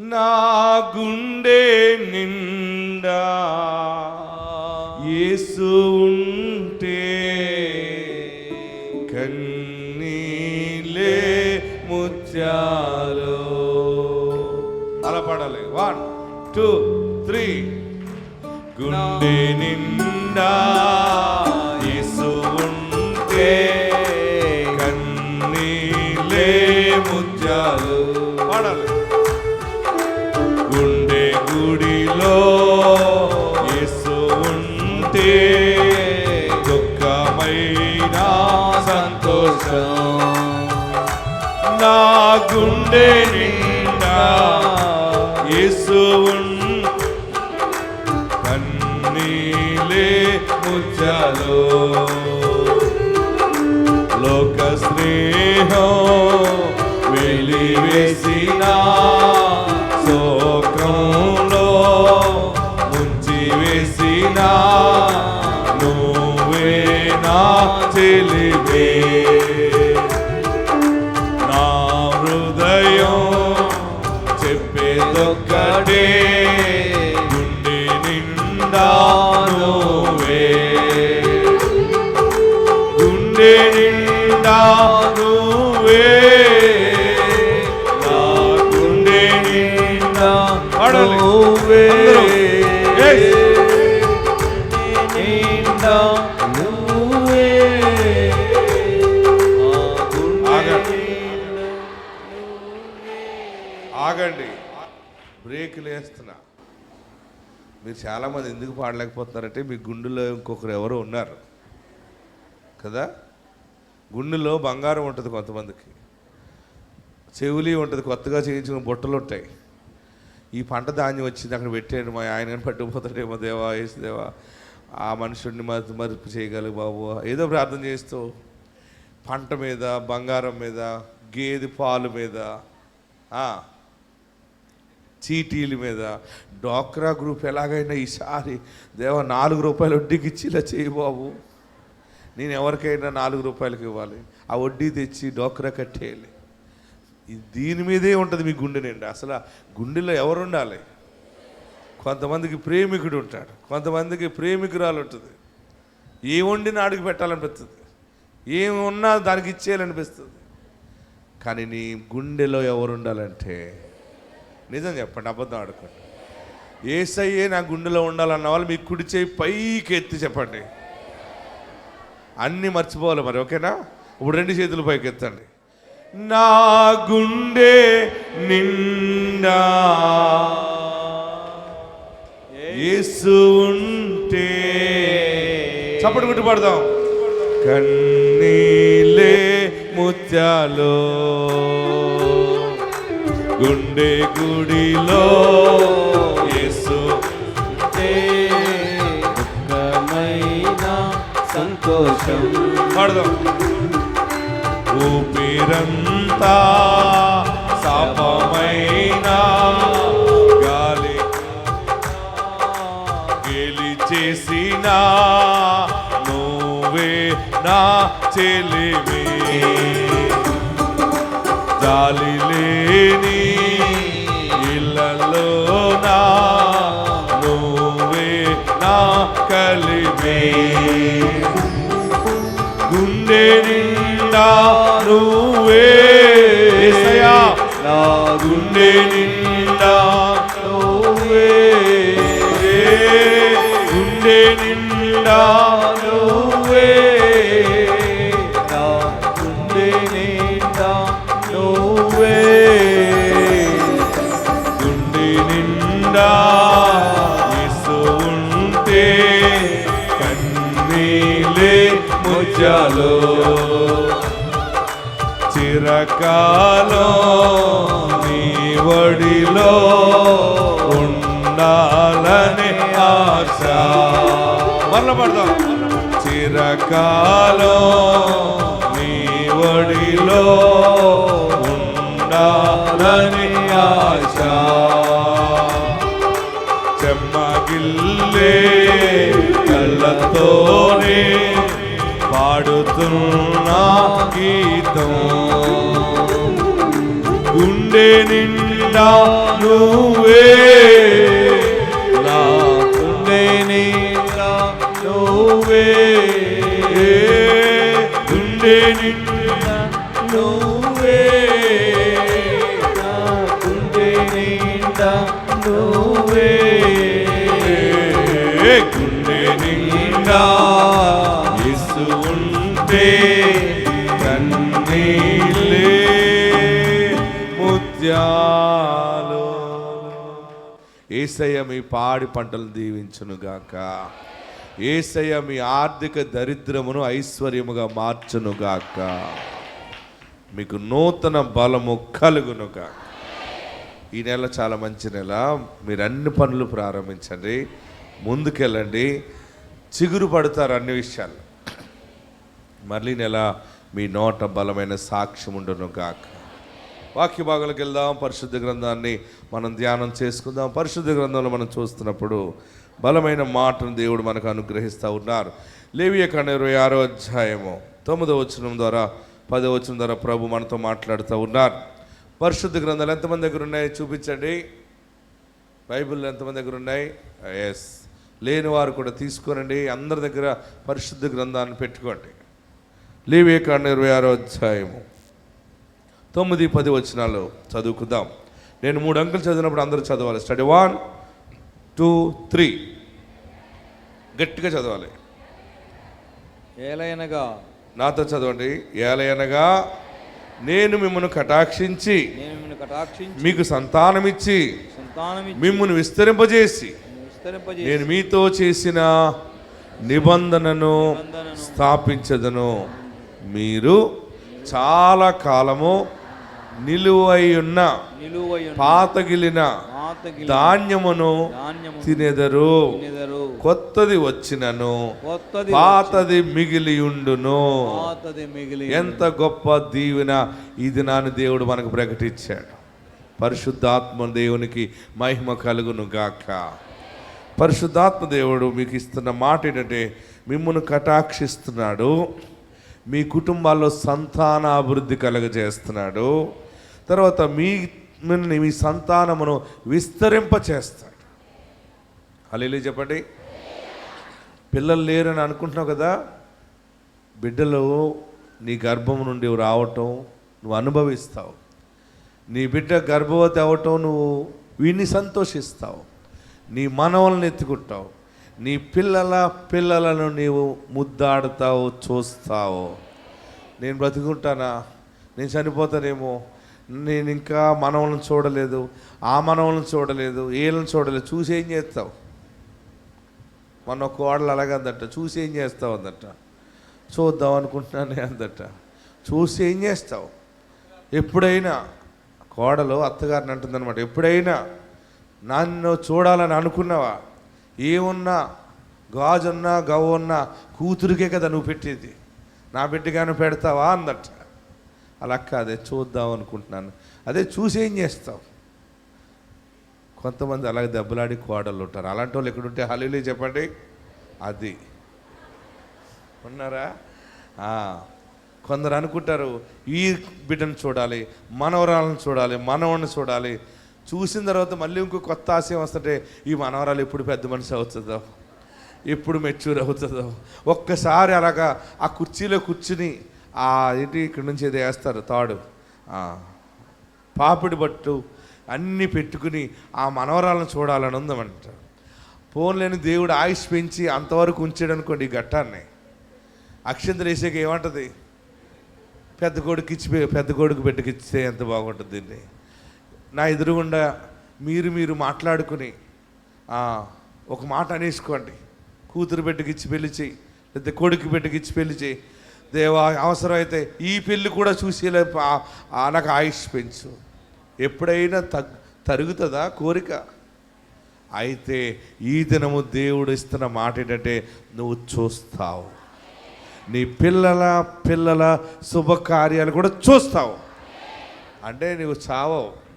నా గుండె నిండా యేసు ఉంటే కన్నీలే ముత్యాలు. అలా పాడాలి. వన్ టూ త్రీ గుండె నిండా గుండె నిండా యేసువున్ కన్నీలే ముచ్చలో. లోక స్నేహం వెలివేసి మీరు చాలామంది ఎందుకు పాడలేకపోతున్నారంటే మీ గుండెలో ఇంకొకరు ఎవరో ఉన్నారు. కదా? గుండెలో బంగారం ఉంటుంది కొంతమందికి. చెవులి ఉంటుంది కొత్తగా చేయించిన బుట్టలు ఉంటాయి. ఈ పంట ధాన్యం వచ్చింది అక్కడ పెట్టాడు మా ఆయన కానీ పట్టుకుపోతాడేమో దేవా వేసి దేవా ఆ మనుషుడిని మరుపు మరుపు చేయగలగు బాబు. ఏదో ప్రార్థన చేస్తూ పంట మీద బంగారం మీద గేదె పాలు మీద చీటీల మీద డ్వాక్రా గ్రూప్ ఎలాగైనా ఈసారి దేవ నాలుగు రూపాయలు వడ్డీకి ఇచ్చి ఇలా చేయి బాబు. నేను ఎవరికైనా నాలుగు రూపాయలకి ఇవ్వాలి. ఆ వడ్డీ తెచ్చి డోక్రా కట్టేయాలి. దీని మీదే ఉంటుంది మీ గుండె నిండా. అసలు గుండెలో ఎవరు ఉండాలి? కొంతమందికి ప్రేమికుడు ఉంటాడు. కొంతమందికి ప్రేమికురాలు ఉంటుంది. ఏ వండినా అడుగు పెట్టాలనిపిస్తుంది. ఏమున్నా ఉన్నా దానికి ఇచ్చేయాలనిపిస్తుంది. కానీ నీ గుండెలో ఎవరు ఉండాలంటే నిజం చెప్పండి అబద్ధం ఆడుకోండి. ఏసయ్యే నా గుండెలో ఉండాలన్న వాళ్ళు మీ కుడి చేయి పైకి ఎత్తి చెప్పండి. అన్నీ మర్చిపోవాలి మరి ఓకేనా? ఇప్పుడు రెండు చేతులు పైకి ఎత్తండి. నా గుండె నిండా యేసు ఉంటే చప్పటి గుట్టి పడదాం కన్నీలే ముత్యాలో. గుండె గుడిలో యేసు సంతోషం. పాడదాం. ఊపిరంతా శాపమైన గాలి గెలిచేసిన నువ్వే నా చెలివే. గాలి లేని ఇళ్ళలో నా నువ్వే నా కలిమే గుండె నిండా నువ్వే. నా గుండె నిండా నువ్వే. గుండె నిండా నువ్వే. ముత్యాలు చిరకాలో నీ వడిలో ఉండాలని ఆశ. మరల పడదాం. చిరకాలో నీ వడిలో ఉండాలని ఆశ. చెమ్మగిల్లే కళ్ళతోనే పాడుతున్నా గీతం. గుండె నిండా నువ్వే నా గుండె నిండా నువ్వే. గుండె నిండా నువ్వే నా గుండె నిండా నువ్వే. గుండె నిండా మనసు ఉంటే కన్నీలే ముత్యాలు. ఏసయ్య మీ పాడి పంటలు దీవించునుగాక ఏసయ్య మీ ఆర్థిక దరిద్రమును ఐశ్వర్యముగా మార్చునుగాక మీకు నూతన బలము కలుగునుగాక ఈ నెల చాలా మంచి నెల. మీరు అన్ని పనులు ప్రారంభించండి. ముందుకెళ్ళండి. చిగురు పడతారు అన్ని విషయాలు మళ్ళీ నెల మీ నోట బలమైన సాక్ష్యం ఉండను గాక. వాక్య భాగాలకు వెళ్దాం. పరిశుద్ధ గ్రంథాన్ని మనం ధ్యానం చేసుకుందాం. పరిశుద్ధ గ్రంథంలో మనం చూస్తున్నప్పుడు బలమైన మాటను దేవుడు మనకు అనుగ్రహిస్తూ ఉన్నారు. లేవియ కండ ఇరవై ఆరో అధ్యాయము తొమ్మిదో వచనం ద్వారా పదో వచనం ద్వారా ప్రభు మనతో మాట్లాడుతూ ఉన్నారు. పరిశుద్ధ గ్రంథాలు ఎంతమంది దగ్గర ఉన్నాయి? చూపించండి. బైబిల్ ఎంతమంది దగ్గర ఉన్నాయి? ఎస్ లేని వారు కూడా తీసుకోనండి. అందరి దగ్గర పరిశుద్ధ గ్రంథాన్ని పెట్టుకోండి. లేవియకాండ ఇరవై ఆరో అధ్యాయము. తొమ్మిది పది వచనాలు చదువుకుందాం. నేను మూడు అంకెలు చదివినప్పుడు అందరూ చదవాలి. Study one two three. గట్టిగా చదవాలి. ఏలైనగా నాతో చదవండి. ఏలయనగా నేను మిమ్మల్ని కటాక్షించి నేను మిమ్మల్ని కటాక్షించి మీకు సంతానమిచ్చి మిమ్మల్ని విస్తరింపజేసి విస్తరింపజేసి నేను మీతో చేసిన నిబంధనను స్థాపించదను. మీరు చాలా కాలము నిలువై ఉన్న పాతగిలిన ధాన్యమును ధాన్యము తినెదరు. కొత్తది వచ్చినను పాతది మిగిలి ఎంత గొప్ప దీవెన ఈ దినాన్ని దేవుడు మనకు ప్రకటించాడు. పరిశుద్ధాత్మ దేవునికి మహిమ కలుగును గాక. పరిశుద్ధాత్మ దేవుడు మీకు ఇస్తున్న మాట ఏంటంటే మిమ్మల్ని కటాక్షిస్తున్నాడు. మీ కుటుంబాల్లో సంతాన అభివృద్ధి కలుగజేస్తున్నాడు. తర్వాత మీ మీ సంతానమును విస్తరింప చేస్తాడు అల్లి చెప్పండి. పిల్లలు లేరని అనుకుంటున్నావు కదా? బిడ్డలు నీ గర్భం నుండి రావటం నువ్వు అనుభవిస్తావు. నీ బిడ్డ గర్భవతి అవ్వటం నువ్వు వీణ్ణి సంతోషిస్తావు. నీ మనవలను ఎత్తుకుంటావు. నీ పిల్లల పిల్లలను నీవు ముద్దాడుతావు చూస్తావు. నేను బ్రతుకుంటానా? నేను చనిపోతానేమో? నేను ఇంకా మనవలను చూడలేదు. ఆ మనవలను చూడలేదు. వీళ్ళని చూడలేదు. చూసి ఏం చేస్తావు? మన కోడలు అలాగందట. అందట చూసి ఏం చేస్తావు అందట. చూద్దాం అనుకుంటున్నానే అందట. చూసి ఏం చేస్తావు? ఎప్పుడైనా కోడలు అత్తగారిని అంటుందన్నమాట. ఎప్పుడైనా నన్ను చూడాలని అనుకున్నావా? ఏమున్నా గాజున్నా గవ్వున్నా కూతురికే కదా నువ్వు పెట్టేది. నా బిడ్డగాను పెడతావా అందట. అలా కాదే చూద్దాం అనుకుంటున్నాను. అదే చూసి ఏం చేస్తావు? కొంతమంది అలాగే దెబ్బలాడి కోడలు ఉంటారు. అలాంటి వాళ్ళు ఎక్కడుంటే హలీలే చెప్పండి. అది. ఉన్నారా? కొందరు అనుకుంటారు ఈ బిడ్డను చూడాలి మనవరాలను చూడాలి మనవడిని చూడాలి చూసిన తర్వాత మళ్ళీ ఇంకో కొత్త ఆశయం వస్తుంటే ఈ మనవరాలు ఎప్పుడు పెద్ద మనిషి అవుతుందో? ఎప్పుడు మెచ్యూర్ అవుతుందో? ఒక్కసారి అలాగా ఆ కుర్చీలో కూర్చుని ఆ ఏంటి ఇక్కడ నుంచి ఏదో వేస్తారు తాడు పాపిడి బట్టు అన్నీ పెట్టుకుని ఆ మనవరాలను చూడాలని ఉందమంట పోన్లేని దేవుడు ఆయుష్ పెంచి అంతవరకు ఉంచాడు అనుకోండి ఈ ఘట్టాన్ని. అక్షంతలు వేసాక పెద్ద కొడుకు ఇచ్చి పెద్ద కొడుకు బిడ్డకి ఇస్తే ఎంత బాగుంటుంది దీన్ని? నా ఎదురుగుండా మీరు మీరు మాట్లాడుకుని ఒక మాట అనేసుకోండి. కూతురు బిడ్డకిచ్చి పెళ్ళి చేయి లేదా కొడుకు బిడ్డకిచ్చి పెళ్ళి చేయి. దేవా అవసరమైతే ఈ పెళ్ళి కూడా చూసేలే నాకు ఆయుష్ పెంచు. ఎప్పుడైనా తగ్ తరుగుతుందా కోరిక? అయితే ఈ దినము దేవుడు ఇస్తున్న మాట ఏంటంటే నువ్వు చూస్తావు. నీ పిల్లల పిల్లల శుభకార్యాలు కూడా చూస్తావు. అంటే నువ్వు చావవు.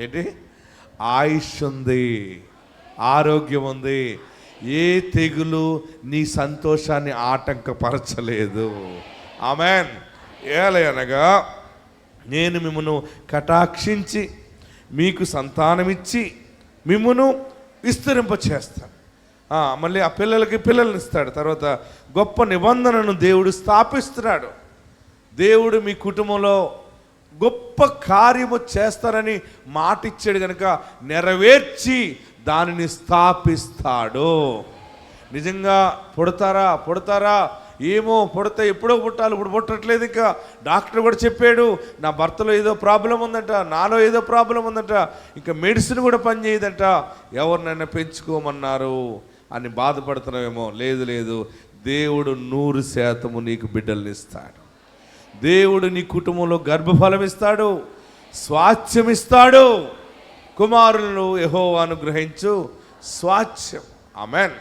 ఏంటి? ఆయుష్ ఉంది ఆరోగ్యం ఉంది. ఏ తెగులు నీ సంతోషాన్ని ఆటంకపరచలేదు. ఆమెన్. ఏలయనగా నేను మిమ్మను కటాక్షించి మీకు సంతానమిచ్చి మిమ్మను విస్తరింప చేస్తాను మళ్ళీ ఆ పిల్లలకి పిల్లల్ని ఇస్తాడు. తర్వాత గొప్ప నిబంధనను దేవుడు స్థాపిస్తున్నాడు. దేవుడు మీ కుటుంబంలో గొప్ప కార్యము చేస్తారని మాట ఇచ్చాడు కనుక నెరవేర్చి దానిని స్థాపిస్తాడు. నిజంగా పుడతారా? పుడతారా? ఏమో పుడతా ఎప్పుడో పుట్టాలి ఇప్పుడు పుట్టట్లేదు ఇంకా. డాక్టర్ కూడా చెప్పాడు నా భర్తలో ఏదో ప్రాబ్లం ఉందంట నాలో ఏదో ప్రాబ్లం ఉందంట ఇంకా మెడిసిన్ కూడా పనిచేయదంట ఎవరినైనా పెంచుకోమన్నారు? అని బాధపడుతున్నావేమో. లేదు లేదు దేవుడు నూరు శాతము నీకు బిడ్డల్ని ఇస్తాడు. దేవుడు నీ కుటుంబంలో గర్భఫలం ఇస్తాడు స్వాస్థ్యం ఇస్తాడు కుమారులను యహో అనుగ్రహించు. స్వాస్థ్యం. అమెన్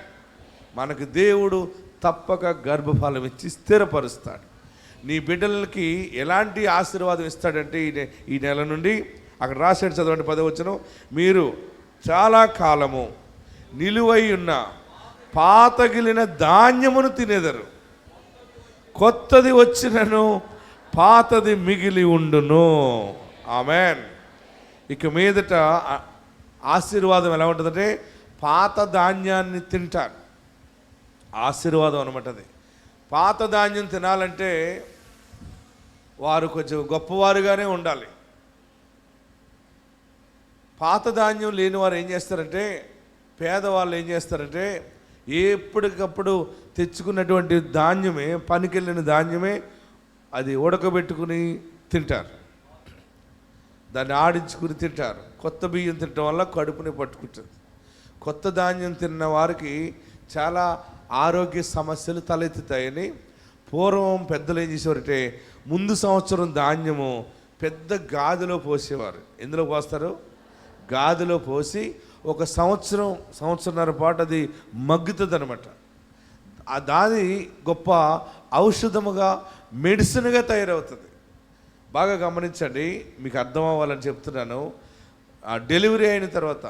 మనకు దేవుడు తప్పక గర్భఫలం ఇచ్చి స్థిరపరుస్తాడు. నీ బిడ్డలకి ఎలాంటి ఆశీర్వాదం ఇస్తాడంటే ఈ ఈ నెల నుండి అక్కడ రాశాడు చదవండి పదవచ్చును మీరు చాలా కాలము నిలువై ఉన్న పాతగిలిన ధాన్యమును తినేదరు. కొత్తది వచ్చినను పాతది మిగిలి ఉండును. ఆమెన్. ఇక మీదట ఆశీర్వాదం ఎలా ఉంటుందంటే పాత ధాన్యాన్ని తింటారు. ఆశీర్వాదం అనమాట అది. పాత ధాన్యం తినాలంటే వారు కొంచెం గొప్పవారుగానే ఉండాలి. పాత ధాన్యం లేని వారు ఏం చేస్తారంటే పేదవాళ్ళు ఏం చేస్తారంటే ఎప్పటికప్పుడు తెచ్చుకున్నటువంటి ధాన్యమే పనికెళ్ళిన ధాన్యమే అది ఉడకబెట్టుకుని తింటారు. దాన్ని ఆడించుకుని తింటారు. కొత్త బియ్యం తినడం వల్ల కడుపుని పట్టుకుంటుంది. కొత్త ధాన్యం తిన్న వారికి చాలా ఆరోగ్య సమస్యలు తలెత్తుతాయని పూర్వం పెద్దలు ఏం చేసేవారంటే ముందు సంవత్సరం ధాన్యము పెద్ద గాదిలో పోసేవారు. ఎందులో పోస్తారు? గాదిలో పోసి ఒక సంవత్సరం సంవత్సరంన్నర పాటు అది మగ్గుతుంది అనమాట ఆ దాని గొప్ప ఔషధముగా మెడిసిన్గా తయారవుతుంది. బాగా గమనించండి మీకు అర్థం అవ్వాలని చెప్తున్నాను డెలివరీ అయిన తర్వాత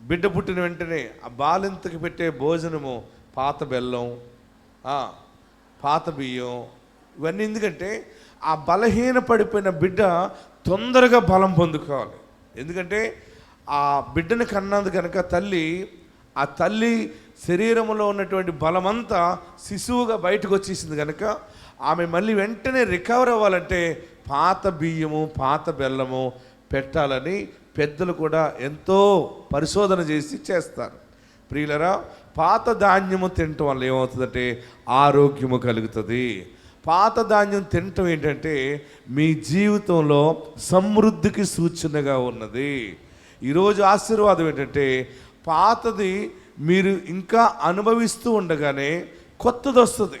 బిడ్డ పుట్టిన వెంటనే ఆ బాలింతకి పెట్టే భోజనము పాత బెల్లం పాత బియ్యం ఇవన్నీ ఎందుకంటే ఆ బలహీన పడిపోయిన బిడ్డ తొందరగా బలం పొందుకోవాలి. ఎందుకంటే ఆ బిడ్డను కన్నది కనుక తల్లి ఆ తల్లి శరీరంలో ఉన్నటువంటి బలమంతా శిశువుగా బయటకు వచ్చేసింది కనుక ఆమె మళ్ళీ వెంటనే రికవర్ అవ్వాలంటే పాత బియ్యము పాత బెల్లము పెట్టాలని పెద్దలు కూడా ఎంతో పరిశోధన చేసి చేస్తారు. ప్రియులరా పాత ధాన్యము తినటం వల్ల ఏమవుతుందంటే ఆరోగ్యము కలుగుతుంది. పాత ధాన్యం తినటం ఏంటంటే మీ జీవితంలో సమృద్ధికి సూచనగా ఉన్నది. ఈరోజు ఆశీర్వాదం ఏంటంటే పాతది మీరు ఇంకా అనుభవిస్తూ ఉండగానే కొత్తది వస్తుంది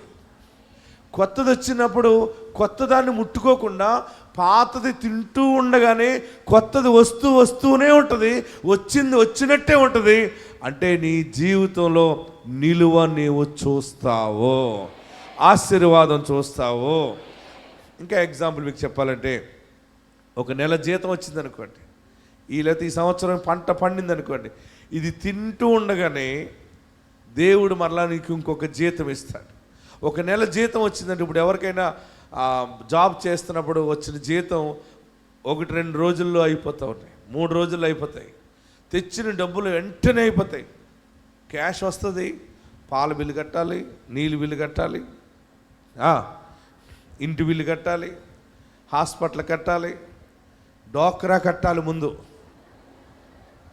కొత్తది వచ్చినప్పుడు కొత్తదాన్ని ముట్టుకోకుండా పాతది తింటూ ఉండగానే కొత్తది వస్తూ వస్తూనే ఉంటుంది వచ్చింది వచ్చినట్టే ఉంటుంది. అంటే నీ జీవితంలో నిలువ నీవు చూస్తావో ఆశీర్వాదం చూస్తావో. ఇంకా ఎగ్జాంపుల్ మీకు చెప్పాలంటే ఒక నెల జీతం వచ్చింది అనుకోండి ఈ లేకపోతే ఈ సంవత్సరం పంట పండింది అనుకోండి ఇది తింటూ ఉండగానే దేవుడు మరలా నీకు ఇంకొక జీతం ఇస్తాడు. ఒక నెల జీతం వచ్చిందంటే ఇప్పుడు ఎవరికైనా జాబ్ చేస్తున్నప్పుడు వచ్చిన జీతం ఒకటి రెండు రోజుల్లో అయిపోతూ ఉన్నాయి. మూడు రోజుల్లో అయిపోతాయి. తెచ్చిన డబ్బులు వెంటనే అయిపోతాయి. క్యాష్ వస్తుంది పాల బిల్లు కట్టాలి నీళ్ళు బిల్లు కట్టాలి ఇంటి బిల్లు కట్టాలి హాస్పిటల్ కట్టాలి డోక్రా కట్టాలి ముందు.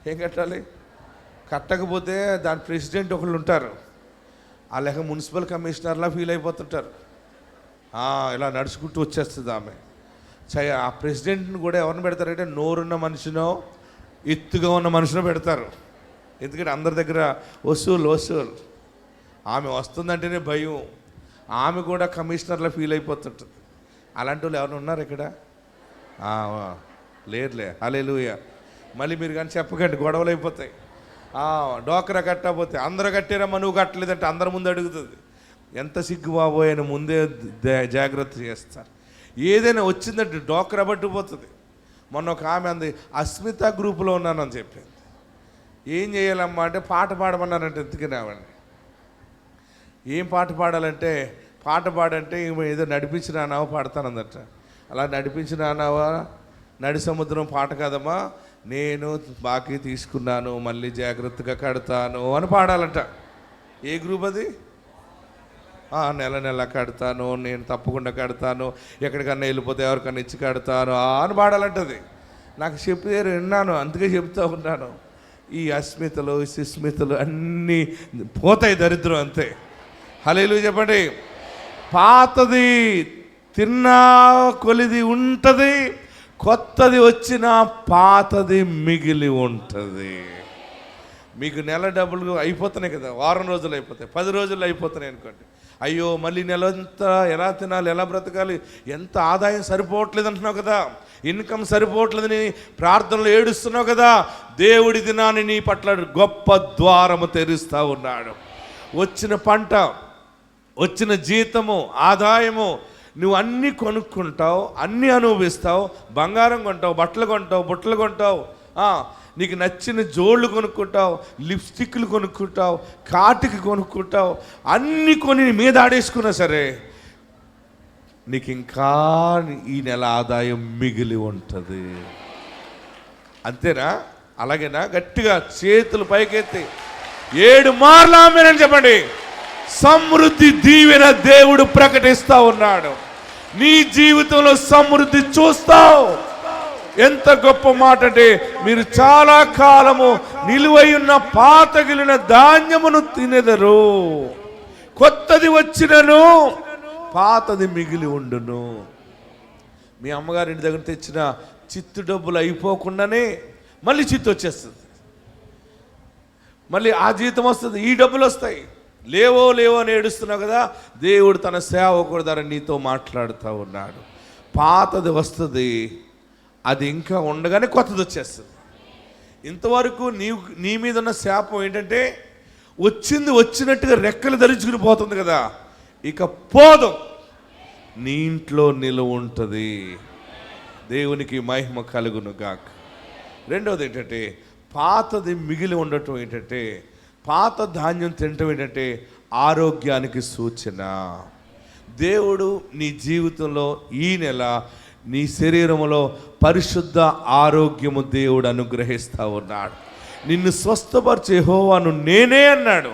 ఏం కట్టాలి? కట్టకపోతే దాని ప్రెసిడెంట్ ఒకళ్ళు ఉంటారు. ఆ లేక మున్సిపల్ కమిషనర్లా ఫీల్ అయిపోతుంటారు. ఇలా నడుచుకుంటూ వచ్చేస్తుంది ఆమె. చయ ఆ ప్రెసిడెంట్ని కూడా ఎవరిని పెడతారంటే నోరున్న మనిషినో ఎత్తుగా ఉన్న మనిషినో పెడతారు. ఎందుకంటే అందరి దగ్గర వసూలు వసూలు. ఆమె వస్తుందంటేనే భయం. ఆమె కూడా కమిషనర్లా ఫీల్ అయిపోతుంటుంది. అలాంటి వాళ్ళు ఎవరైనా ఉన్నారు ఇక్కడ? లేరులే అలే మళ్ళీ మీరు కానీ చెప్పకండి గొడవలు అయిపోతాయి. డోకర కట్టకపోతే అందరూ కట్టారమ్మా నువ్వు కట్టలేదంటే అందరి ముందు అడుగుతుంది. ఎంత సిగ్గు బాబోయ్ అని ముందే జాగ్రత్త చేస్తారు. ఏదైనా వచ్చిందంటే డోకర పట్టుకుపోతుంది. మొన్న ఒక ఆమె అంది అస్మిత గ్రూపులో ఉన్నానని చెప్పింది. ఏం చేయాలమ్మా అంటే పాట పాడమన్నారంటే ఎత్తుకునేవాడిని ఏం పాట పాడాలంటే పాట పాడంటే ఏదో ఏదో నడిపించినానావో పాడతానందట. అలా నడిపించి రానావా? నడి సముద్రం పాట కదమ్మా. నేను బాకీ తీసుకున్నాను మళ్ళీ జాగ్రత్తగా కడతాను అని పాడాలంట. ఏ గ్రూప్ అది? నెల నెల కడతాను నేను తప్పకుండా కడతాను ఎక్కడికన్నా వెళ్ళిపోతే ఎవరికన్నా ఇచ్చి కడతాను ఆ అని పాడాలంటది. నాకు చెప్పే విన్నాను అందుకే చెప్తూ ఉన్నాను. ఈ అస్మితలు సుస్మితలు అన్నీ పోతాయి దరిద్రం అంతే. హలేలు చెప్పండి. పాతది తిన్నా కొలిది ఉంటుంది. కొత్తది వచ్చినా పాతది మిగిలి ఉంటుంది. మీకు నెల డబ్బులు అయిపోతున్నాయి కదా వారం రోజులు అయిపోతాయి పది రోజులు అయిపోతున్నాయి అనుకోండి. అయ్యో మళ్ళీ నెల అంతా ఎలా తినాలి ఎలా బ్రతకాలి ఎంత ఆదాయం సరిపోవట్లేదు అంటున్నావు కదా ఇన్కమ్ సరిపోవట్లేదని ప్రార్థనలు ఏడుస్తున్నావు కదా దేవుడి దినాన్ని నీ పట్ల గొప్ప ద్వారము తెరుస్తా ఉన్నాడు. వచ్చిన పంట వచ్చిన జీతము ఆదాయము నువ్వు అన్నీ కొనుక్కుంటావు అన్నీ అనుభవిస్తావు బంగారం కొంటావు బట్టలు కొంటావు బుట్టలు కొంటావు. నీకు నచ్చిన జోళ్ళు కొనుక్కుంటావు లిప్స్టిక్లు కొనుక్కుంటావు కాటికి కొనుక్కుంటావు అన్నీ కొని నీ మీద ఆడేసుకున్నా సరే నీకు ఇంకా ఈ నెల ఆదాయం మిగిలి ఉంటుంది. అంతేనా? అలాగేనా? గట్టిగా చేతులు పైకెత్తి. ఏడు మార్లు ఆమెనని చెప్పండి. సమృద్ధి దీవెన దేవుడు ప్రకటిస్తూ ఉన్నాడు. నీ జీవితంలో సమృద్ధి చూస్తావు. ఎంత గొప్ప మాట అంటే మీరు చాలా కాలము నిలువై ఉన్న పాతగిలిన ధాన్యమును తినెదరు. కొత్తది వచ్చినను పాతది మిగిలి ఉండును. మీ అమ్మగారి ఇంటి దగ్గర తెచ్చిన చిత్తు డబ్బులు అయిపోకుండానే మళ్ళీ చిత్తు వచ్చేస్తుంది. మళ్ళీ ఆ జీతం వస్తుంది ఈ డబ్బులు వస్తాయి. లేవో లేవో అని ఏడుస్తున్నావు కదా దేవుడు తన సేవకుడు ద్వారా నీతో మాట్లాడుతూ ఉన్నాడు. పాతది వస్తుంది అది ఇంకా ఉండగానే కొత్తది వచ్చేస్తుంది. ఇంతవరకు నీ నీ మీద ఉన్న శాపం ఏంటంటే వచ్చింది వచ్చినట్టుగా రెక్కలు ధరించుకుని పోతుంది కదా ఇక పోదు. నీ ఇంట్లో నిలువ ఉంటుంది. దేవునికి మహిమ కలుగును గాక. రెండవది ఏంటంటే పాతది మిగిలి ఉండటం ఏంటంటే పాత ధాన్యం తినటం ఏంటంటే ఆరోగ్యానికి సూచన. దేవుడు నీ జీవితంలో ఈ నెల నీ శరీరంలో పరిశుద్ధ ఆరోగ్యము దేవుడు అనుగ్రహిస్తూ ఉన్నాడు. నిన్ను స్వస్థపరిచే హోవాను నేనే అన్నాడు.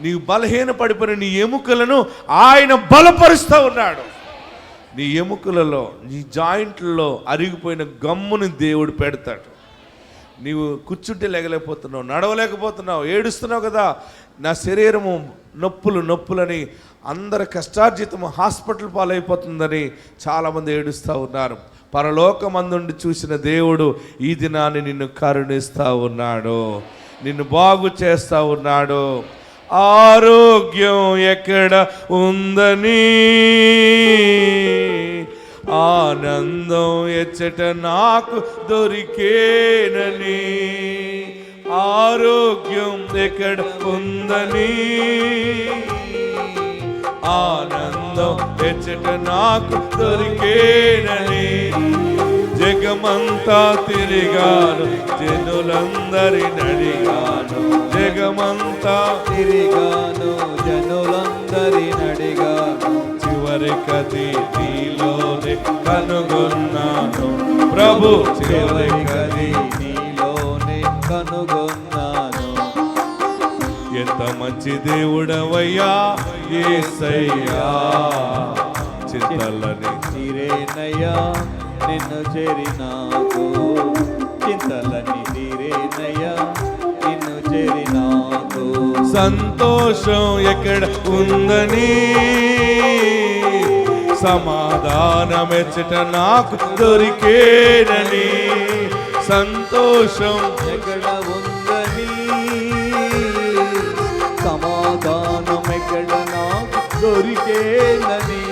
నీవు బలహీన పడిపోయిన నీ ఎముకలను ఆయన బలపరుస్తూ ఉన్నాడు. నీ ఎముకలలో నీ జాయింట్లలో అరిగిపోయిన గమ్ముని దేవుడు పెడతాడు. నీవు కూర్చుంటే లేగలేకపోతున్నావు నడవలేకపోతున్నావు ఏడుస్తున్నావు కదా. నా శరీరము నొప్పులు నొప్పులని అందరి కష్టార్జితము హాస్పిటల్ పాలైపోతుందని చాలామంది ఏడుస్తూ ఉన్నారు. పరలోకమందుండి చూసిన దేవుడు ఈ దినాన్ని నిన్ను కరుణిస్తూ ఉన్నాడు. నిన్ను బాగు చేస్తూ ఉన్నాడు. ఆరోగ్యం ఎక్కడ ఉందని? ఆనందం ఎచ్చట నాకు దొరికేనని. ఆరోగ్యం ఎక్కడ ఉందని ఆనందం ఎచ్చట నాకు దొరికేనని. జగమంతా తిరిగాను జనులందరి నడిగాను. జగమంతా తిరిగాను జనులందరి నడిగాను. చివరికది నీలోనే కనుగొన్నాను. ప్రభు చివరికది కది నీలోనే కనుగొన్నాను. ఎంత మంచి దేవుడవయ్యా ఏసయ్యా. చింతలని తీరేనయ్యా నిన్ను చేరినాకు. చింతలని తీరేనయ్యా నిన్ను చేరినా సంతోషం ఎక్కడ ఉందని? సమాధానం ఎచ్చట నాకు దొరికేనని. సంతోషం ఎక్కడ ఉందని? సమాధానం ఎక్కడ నాకు దొరికేనని.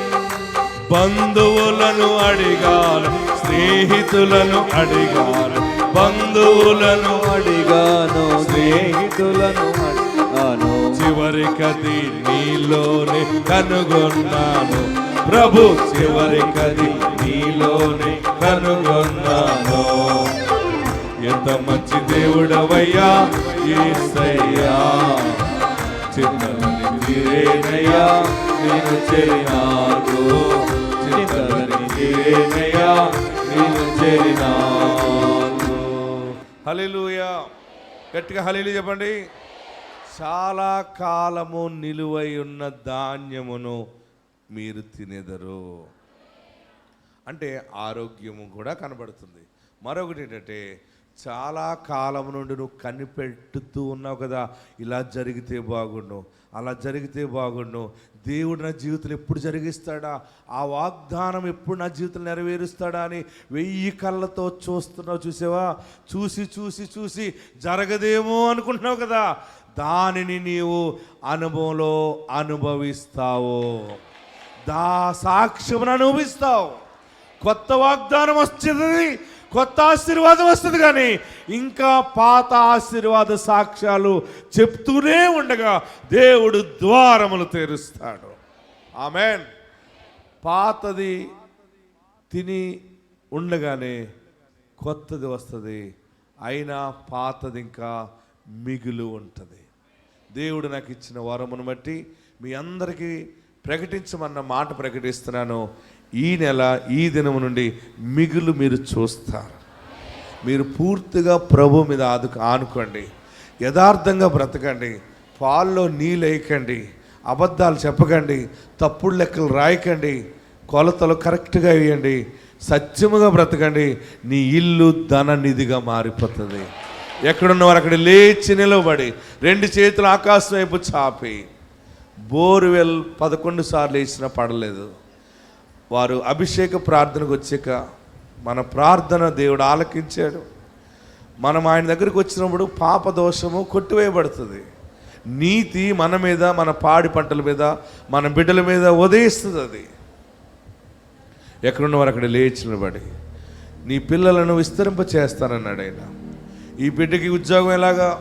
బంధువులను అడిగాను స్నేహితులను అడిగాను బంధువులను అడిగాను స్నేహితులను అడిగాను. చివరికది నీలోనే కనుగొన్నాను. ప్రభు చివరికది నీలోనే కనుగొన్నాను. ఎంత మంచి దేవుడవయ్యా ఏసయ్యా. చిన్నవని తీరేనయ్యా నేను చేరినాకు చిన్నవని తీరేనయ్యా నేను చేరినాను హల్లెలూయా. గట్టిగా హలీలు చెప్పండి. చాలా కాలము నిలువై ఉన్న ధాన్యమును మీరు తినేదరు. అంటే ఆరోగ్యము కూడా కనబడుతుంది. మరొకటి ఏంటంటే చాలా కాలం నుండి నువ్వు కనిపెట్టుతూ ఉన్నావు కదా ఇలా జరిగితే బాగుండు అలా జరిగితే బాగుండు దేవుడు నా జీవితంలో ఎప్పుడు జరిగిస్తాడా ఆ వాగ్దానం ఎప్పుడు నా జీవితం నెరవేరుస్తాడా అని వెయ్యి కళ్ళతో చూస్తున్నావు చూసావా? చూసి చూసి చూసి జరగదేమో అనుకుంటున్నావు కదా దానిని నీవు అనుభవంలో అనుభవిస్తావు. దా సాక్ష్యమును అనుభవిస్తావు. కొత్త వాగ్దానం వస్తుంది కొత్త ఆశీర్వాదం వస్తుంది కానీ ఇంకా పాత ఆశీర్వాద సాక్ష్యాలు చెప్తూనే ఉండగా దేవుడు ద్వారములు తెరుస్తాడు. ఆమెన్. పాతది తిని ఉండగానే కొత్తది వస్తుంది అయినా పాతది ఇంకా మిగులు ఉంటుంది. దేవుడు నాకు ఇచ్చిన వరమును బట్టి మీ అందరికీ ప్రకటించమన్న మాట ప్రకటిస్తున్నాను. ఈ నెల ఈ దినము నుండి మిగులు మీరు చూస్తారు. మీరు పూర్తిగా ప్రభు మీద ఆదుకు ఆనుకోండి. యథార్థంగా బ్రతకండి. పాల్లో నీళ్ళేయకండి అబద్ధాలు చెప్పకండి. తప్పుడు లెక్కలు రాయకండి. కొలతలు కరెక్ట్గా వేయండి. సత్యముగా బ్రతకండి. నీ ఇల్లు ధన నిధిగా మారిపోతుంది. ఎక్కడున్నవారు అక్కడ లేచి నిలబడి రెండు చేతులు ఆకాశం వైపు చాపి బోరువెల్ పదకొండు సార్లు వేసినా పడలేదు. వారు అభిషేక ప్రార్థనకు వచ్చాక మన ప్రార్థన దేవుడు ఆలకించాడు. మనం ఆయన దగ్గరికి వచ్చినప్పుడు పాప దోషము కొట్టివేయబడుతుంది. నీతి మన మీద మన పాడి పంటల మీద మన బిడ్డల మీద ఉదయిస్తుంది అది. ఎక్కడున్నవారు అక్కడ లేచి నిలబడి నీ పిల్లలను విస్తరింప చేస్తానన్నాడు ఆయన. ఈ బిడ్డకి ఉద్యోగం ఎలాగా?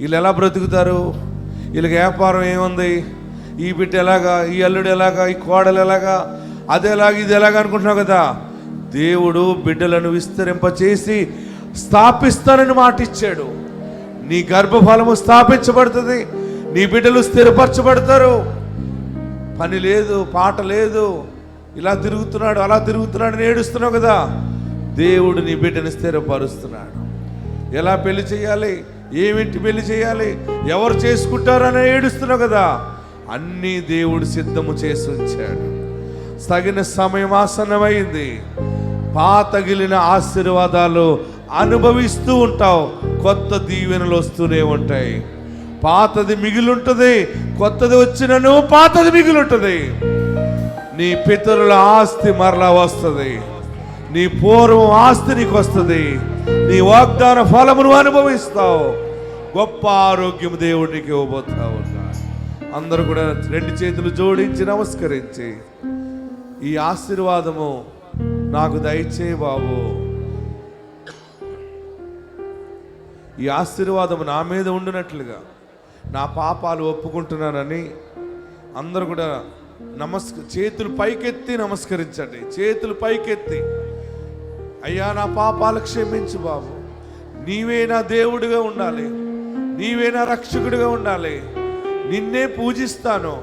వీళ్ళు ఎలా బ్రతుకుతారు? వీళ్ళకి వ్యాపారం ఏముంది? ఈ బిడ్డ ఎలాగా? ఈ అల్లుడు ఎలాగా? ఈ కోడలు ఎలాగా? అది ఎలాగ? ఇది ఎలాగా అనుకుంటున్నావు కదా? దేవుడు బిడ్డలను విస్తరింపచేసి స్థాపిస్తానని మాట ఇచ్చాడు. నీ గర్భఫలము స్థాపించబడుతుంది. నీ బిడ్డలు స్థిరపరచబడతారు. పని లేదు పాట లేదు. ఇలా తిరుగుతున్నాడు అలా తిరుగుతున్నాడు నేడుస్తున్నావు ఏడుస్తున్నావు కదా? దేవుడు నీ బిడ్డని స్థిరపరుస్తున్నాడు. ఎలా పెళ్ళి చేయాలి? ఏమిటి పెళ్ళి చేయాలి? ఎవరు చేసుకుంటారని ఏడుస్తున్నావు కదా? అన్నీ దేవుడు సిద్ధము చేసి ఉంచాడు. తగిన సమయం ఆసనమైంది పాతగిలిన ఆశీర్వాదాలు అనుభవిస్తూ ఉంటావు. కొత్త దీవెనలు వస్తూనే ఉంటాయి. పాతది మిగిలుంటుంది. కొత్తది వచ్చినను పాతది మిగిలుంటుంది. నీ పితరుల ఆస్తి మరలా వస్తుంది. నీ పూర్వం ఆస్తి నీకు వస్తుంది నీ వాగ్దాన ఫలమును అనుభవిస్తావు. గొప్ప ఆరోగ్యం దేవుడికి ఇవ్వబోతా ఉన్నాడు అందరూ కూడా రెండు చేతులు జోడించి నమస్కరించి ఈ ఆశీర్వాదము నాకు దయచే బాబు. ఈ ఆశీర్వాదం నా మీద ఉండినట్లుగా నా పాపాలు ఒప్పుకుంటున్నానని అందరూ కూడా నమస్క చేతులు పైకెత్తి నమస్కరించండి. చేతులు పైకెత్తి. అయ్యా నా పాపాలు క్షమించు బాబు. నీవే నా దేవుడిగా ఉండాలి. నీవే నా రక్షకుడిగా ఉండాలి. నిన్నే పూజిస్తాను.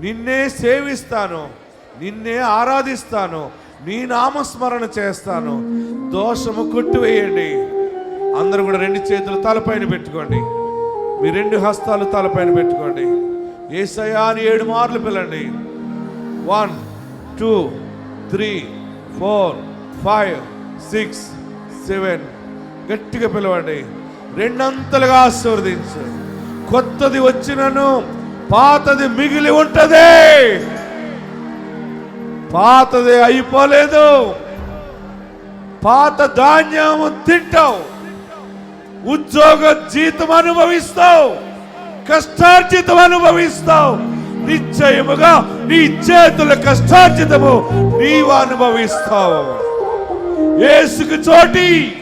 నిన్నే సేవిస్తాను. నిన్నే ఆరాధిస్తాను. నీ నామస్మరణ చేస్తాను. దోషము కొట్టివేయండి. అందరూ కూడా రెండు చేతులు తలపైన పెట్టుకోండి. మీ రెండు హస్తాలు తలపైన పెట్టుకోండి. ఏసయ్యా అని ఏడు మార్లు పిల్లండి one two three four five six seven. గట్టిగా పిలవండి. రెండంతలుగా ఆశీర్వదించు. కొత్తది వచ్చినను పాతది మిగిలి ఉంటది. పాతది అయిపోలేదు. పాత ధాన్యము తింటావు. ఉద్యోగ జీతం అనుభవిస్తావు. కష్టార్జితం అనుభవిస్తావు. నిశ్చయముగా నీ చేతుల కష్టార్జితము నీవు అనుభవిస్తావు. ఏసుకు చోటి.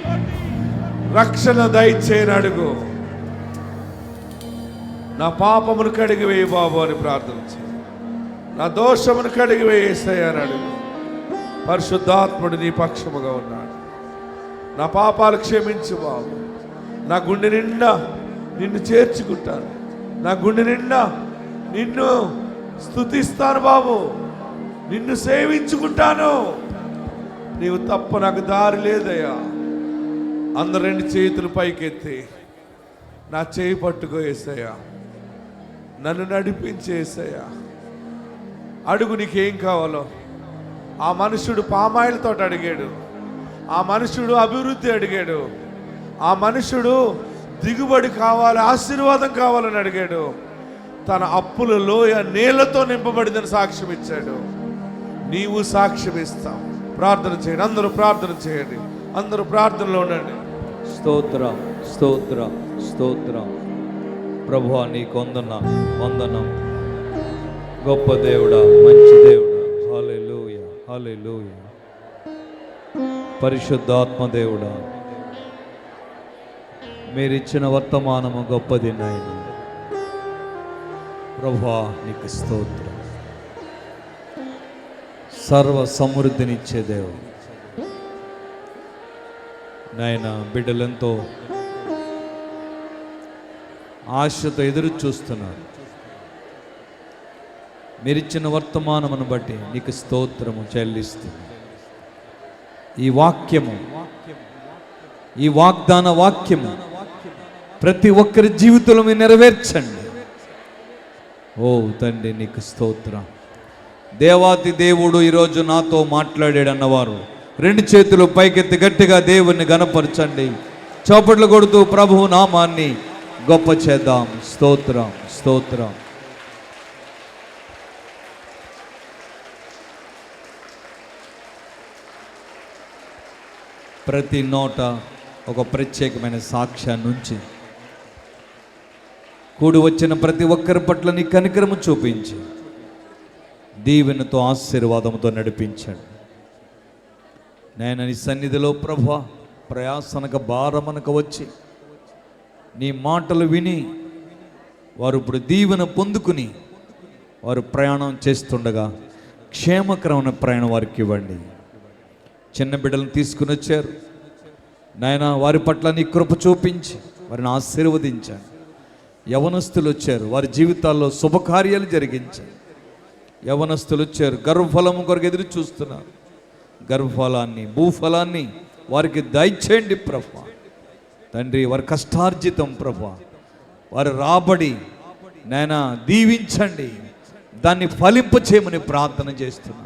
రక్షణ దయచేయని అడుగు. నా పాపమును కడిగి వేయి బాబు అని ప్రార్థన చేయి. నా దోషమును కడిగి వేసేయని అడుగు. పరిశుద్ధాత్ముడు నీ పక్షముగా ఉన్నాడు. నా పాపాలు క్షమించు బాబు. నా గుండె నిండా నిన్ను చేర్చుకుంటాను. నా గుండె నిండా నిన్ను స్తుతిస్తాను బాబు. నిన్ను సేవించుకుంటాను. నీవు తప్ప నాకు దారి లేదయ్యా. అందరు రెండు చేతులు పైకెత్తి నా చేయి పట్టుకోసయ్యా నన్ను నడిపించేసయ్యా అడుగు నీకేం కావాలో. ఆ మనుషుడు పామాయిల తోట అడిగాడు. ఆ మనుషుడు అభివృద్ధి అడిగాడు. ఆ మనుషుడు దిగుబడి కావాలి ఆశీర్వాదం కావాలని అడిగాడు. తన అప్పుల లోయ నీళ్ళతో నింపబడిందని సాక్ష్యం ఇచ్చాడు నీవు సాక్ష్యం ఇస్తావు ప్రార్థన చేయండి. అందరూ ప్రార్థన చేయండి. అందరూ ప్రార్థనలో ఉండండి. స్తోత్రం స్తోత్రం స్తోత్రం. ప్రభు నీకు వందన వందనం. గొప్ప దేవుడా మంచి దేవుడా. హాలెలూయ హాలెలూయ పరిశుద్ధాత్మ దేవుడా. మీరిచ్చిన వర్తమానము గొప్పది నాయన. ప్రభా నీకు స్తోత్రం. సర్వ సమృద్ధినిచ్చే దేవుడు. నాయన బిడ్డలెంతో ఆశతో ఎదురు చూస్తున్నారు. మీరిచ్చిన వర్తమానమును బట్టి నీకు స్తోత్రము చెల్లిస్తుంది ఈ వాక్యము ఈ వాగ్దాన వాక్యము ప్రతి ఒక్కరి జీవితంలో మీరు నెరవేర్చండి. ఓ తండ్రి నీకు స్తోత్రం. దేవాతి దేవుడు ఈరోజు నాతో మాట్లాడాడు అన్నవారు రెండు చేతులు పైకెత్తి గట్టిగా దేవుణ్ణి గనపరచండి చోపట్లు కొడుతూ ప్రభువు నామాన్ని గొప్ప చేద్దాం. స్తోత్రం స్తోత్రం. ప్రతి నోట ఒక ప్రత్యేకమైన సాక్ష్యాన్ని నుంచి కూడి వచ్చిన ప్రతి ఒక్కరి పట్ల నీ కనికరము చూపించి. దీవెనతో ఆశీర్వాదంతో నడిపించాడు. నేను నీ సన్నిధిలో ప్రభ ప్రయాసనక భారమనక వచ్చి నీ మాటలు విని వారు ఇప్పుడు దీవెన పొందుకుని వారు ప్రయాణం చేస్తుండగా క్షేమకరమైన ప్రయాణం వారికి ఇవ్వండి. చిన్న బిడ్డలను తీసుకుని వచ్చారు. నాయన వారి పట్ల నీ కృప చూపించి వారిని ఆశీర్వదించాను యవనస్తులు వచ్చారు. వారి జీవితాల్లో శుభకార్యాలు జరిగించాను యవనస్తులు వచ్చారు. గర్భఫలము కొరకు ఎదురు చూస్తున్నారు. గర్భఫలాన్ని భూఫలాన్ని వారికి దయచేయండి ప్రభ. తండ్రి వారి కష్టార్జితం ప్రభ. వారి రాబడి నాయన దీవించండి. దాన్ని ఫలింప చేయమని ప్రార్థన చేస్తున్నా.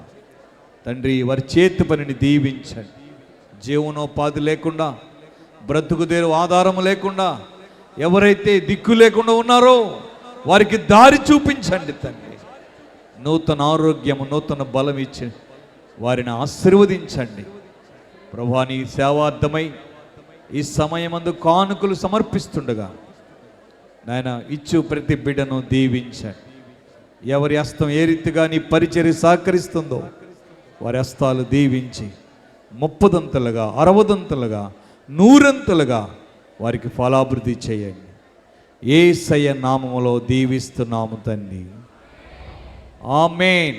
తండ్రి వారి చేతి పనిని దీవించండి. జీవనోపాధి లేకుండా బ్రతుకుదేరు ఆధారం లేకుండా ఎవరైతే దిక్కు లేకుండా ఉన్నారో వారికి దారి చూపించండి తండ్రి. నూతన ఆరోగ్యము నూతన బలం ఇచ్చి వారిని ఆశీర్వదించండి. ప్రభా నీ సేవార్థమై ఈ సమయమందు కానుకలు సమర్పిస్తుండగా నాయన ఇచ్చు ప్రతి బిడ్డను దీవించండి. ఎవరి హస్తం ఏ రీతిగా నీ పరిచర్య సహకరిస్తుందో వారి హస్తాలు దీవించి ముప్పదంతలుగా అరవదంతలుగా నూరంతలుగా వారికి ఫలాభివృద్ధి చేయండి. ఏ సయ నామములో దీవిస్తున్నాము తండ్రి ఆమెన్